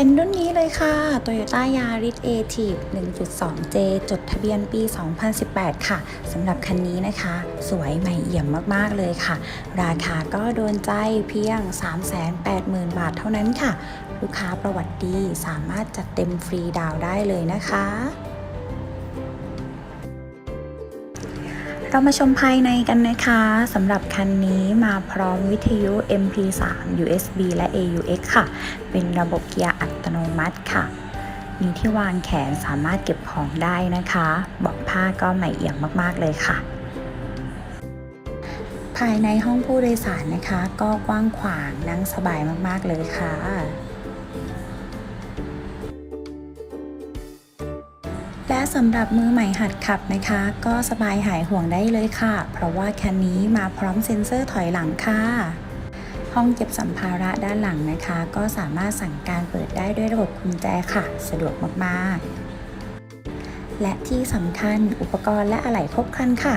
เป็นรุ่นนี้เลยค่ะ Toyota Yaris a t i v 1.2J จดทะเบียนปี 2018 ค่ะสำหรับคันนี้นะคะ สวยใหม่เอี่ยมมากๆเลยค่ะ ราคาก็โดนใจเพียง 380,000 บาทเท่านั้นค่ะ ลูกค้าประวัติดีสามารถจัดเต็มฟรีดาวได้เลยนะคะ เรามาชมภายในกันนะคะสำหรับคันนี้มาพร้อมวิทยุ MP3 USB และ AUX ค่ะ เป็นระบบเกียร์อัตโนมัติค่ะมีที่วางแขนสามารถเก็บของได้นะคะเบอกผ้าก็ใหม่เอี่ยมมากๆเลยค่ะ ภายในห้องผู้โดยสารนะคะ ก็กว้างขวางนั่งสบายมากๆเลยค่ะ และสำหรับมือใหม่หัดขับนะคะ ก็สบายหายห่วงได้เลยค่ะ เพราะว่าคันนี้มาพร้อมเซ็นเซอร์ถอยหลังค่ะ ห้องเก็บสัมภาระด้านหลังนะคะ ก็สามารถสั่งการเปิดได้ด้วยระบบกุญแจค่ะ สะดวกมากๆ และที่สำคัญอุปกรณ์และอะไหล่ครบครันค่ะ